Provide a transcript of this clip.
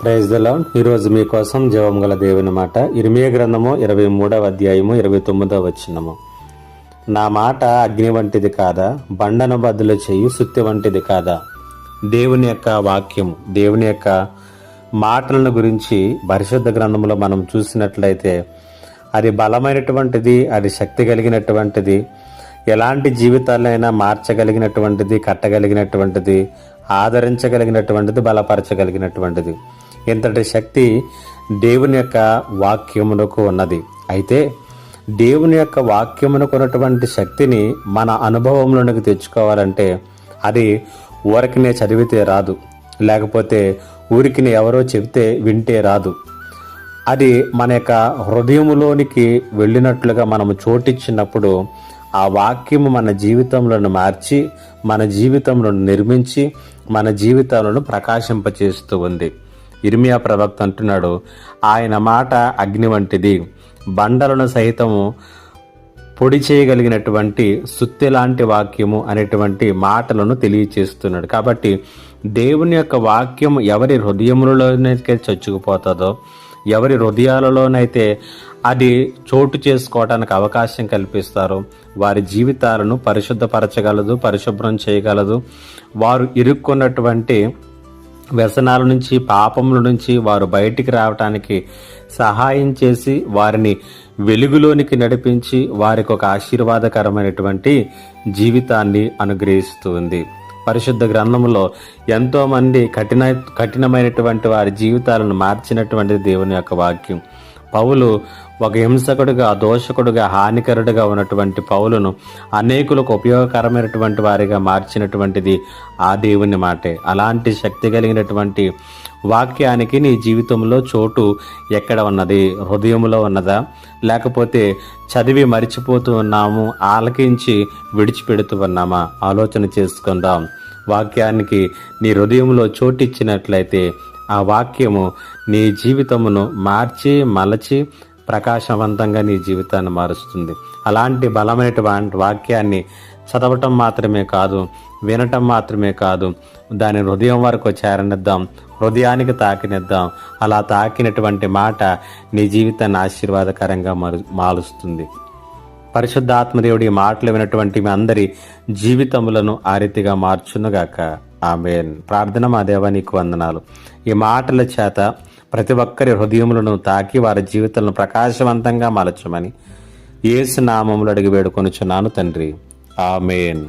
Praise దలా ఈరోజు మీకోసం జీవం గల దేవుని మాట. ఇరిమియ గ్రంథము ఇరవై మూడవ అధ్యాయము ఇరవై తొమ్మిదవ వచ్చినము నా మాట అగ్ని వంటిది కాదా? బండను బదులు చెయ్యి సుత్తి వంటిది కాదా? దేవుని యొక్క వాక్యము దేవుని యొక్క మాటలను గురించి పరిశుద్ధ గ్రంథంలో మనం చూసినట్లయితే అది బలమైనటువంటిది అది శక్తి కలిగినటువంటిది ఎలాంటి జీవితాలైనా మార్చగలిగినటువంటిది కట్టగలిగినటువంటిది ఆదరించగలిగినటువంటిది బలపరచగలిగినటువంటిది. ఇంతటి శక్తి దేవుని యొక్క వాక్యమునకు ఉన్నది. అయితే దేవుని యొక్క వాక్యమునకు ఉన్నటువంటి శక్తిని మన అనుభవంలోనికి తెచ్చుకోవాలంటే అది ఊరికినే చదివితే రాదు. లేకపోతే ఊరికిని ఎవరో చెబితే వింటే రాదు. అది మన యొక్క హృదయములోనికి వెళ్ళినట్లుగా మనము చోటిచ్చినప్పుడు ఆ వాక్యము మన జీవితంలో మార్చి మన జీవితంలో నిర్మించి మన జీవితాలను ప్రకాశింపచేస్తూ ఉంది. ఇర్మియా ప్రవక్త అంటున్నాడు ఆయన మాట అగ్ని వంటిది. బండలను సహితము పొడి చేయగలిగినటువంటి సుత్తి లాంటి వాక్యము అనేటువంటి మాటలను తెలియచేస్తున్నాడు. కాబట్టి దేవుని యొక్క వాక్యం ఎవరి హృదయములలోనైతే చచ్చుకుపోతుందో ఎవరి హృదయాలలోనైతే అది చోటు చేసుకోవడానికి అవకాశం కల్పిస్తారో వారి జీవితాలను పరిశుద్ధపరచగలదు పరిశుభ్రం చేయగలదు. వారు ఇరుక్కున్నటువంటి వ్యసనాల నుంచి పాపముల నుంచి వారు బయటికి రావటానికి సహాయం చేసి వారిని వెలుగులోనికి నడిపించి వారికి ఒక ఆశీర్వాదకరమైనటువంటి జీవితాన్ని అనుగ్రహిస్తుంది. పరిశుద్ధ గ్రంథంలో ఎంతోమంది కఠిన కఠినమైనటువంటి వారి జీవితాలను మార్చినటువంటి దేవుని యొక్క వాక్యం. పౌలు ఒక హింసకుడుగా దోషకుడుగా హానికరుడుగా ఉన్నటువంటి పౌలును అనేకులకు ఉపయోగకరమైనటువంటి వారిగా మార్చినటువంటిది ఆ దేవుని మాటే. అలాంటి శక్తి కలిగినటువంటి వాక్యానికి నీ జీవితంలో చోటు ఎక్కడ ఉన్నది? హృదయంలో ఉన్నదా? లేకపోతే చదివి మరిచిపోతూ ఉన్నాము ఆలకించి విడిచిపెడుతూ ఉన్నామా? ఆలోచన చేసుకుందాం. వాక్యానికి నీ హృదయంలో చోటిచ్చినట్లయితే ఆ వాక్యము నీ జీవితమును మార్చి మలచి ప్రకాశవంతంగా నీ జీవితాన్ని మారుస్తుంది. అలాంటి బలమైనటువంటి వాక్యాన్ని చదవటం మాత్రమే కాదు వినటం మాత్రమే కాదు దాని హృదయం వరకు చేరనిద్దాం హృదయానికి తాకినిద్దాం. అలా తాకినటువంటి మాట నీ జీవితాన్ని ఆశీర్వాదకరంగా మారు మారుస్తుంది. పరిశుద్ధాత్మదేవుడి మాటలు వినటువంటి మీ అందరి జీవితములను ఆ రీతిగా మార్చునుగాక. ఆమె ప్రార్థన మా దేవా నీకు వందనాలు. ఈ మాటల చేత ప్రతి ఒక్కరి హృదయములను తాకి వారి జీవితాలను ప్రకాశవంతంగా మలచమని ఏసు నామములు అడిగి వేడుకొనుచున్నాను తండ్రి. ఆమెన్.